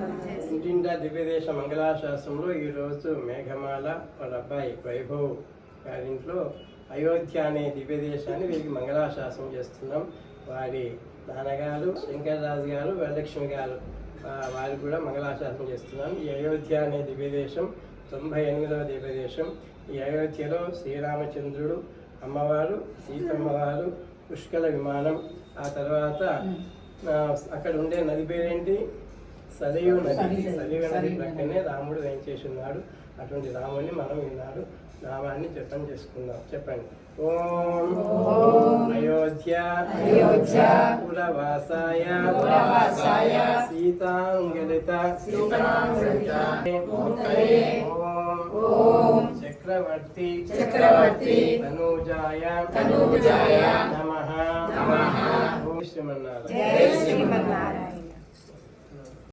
ఇంటింటా దివ్యదేశ మంగళాశాస్త్రంలో ఈరోజు మేఘమాల వాళ్ళ అబ్బాయి వైభవ్ గారింట్లో అయోధ్య అనే దివ్యదేశాన్ని వీరికి మంగళాశాసనం చేస్తున్నాం. వారి నాన్నగారు శంకర్రాజు గారు వరలక్ష్మి గారు వారు కూడా మంగళాశాసనం చేస్తున్నాం. ఈ అయోధ్య అనే దివ్యదేశం తొంభై ఎనిమిదవ దివ్యదేశం. ఈ అయోధ్యలో శ్రీరామచంద్రుడు అమ్మవారు సీతమ్మవారు పుష్కల విమానం ఆ తర్వాత అక్కడ ఉండే నది పేరేంటి? సదయు నది సదయు నది ప్రక్కనే రాముడు వేయించేసి ఉన్నాడు అటువంటి రాముడిని మనం ఈనాడు నామాన్ని జపం చేసుకుందాం. చెప్పండి. ఓం అయోధ్య అయోధ్య పురవాసాయ పురవాసాయ సీతాంగలిత ఓం ఓం చక్రవర్తి చక్రవర్తి తనూజాయ తనూజాయ నమః. శ్రీమన్నారాయణ. జై శ్రీమన్నారాయణ.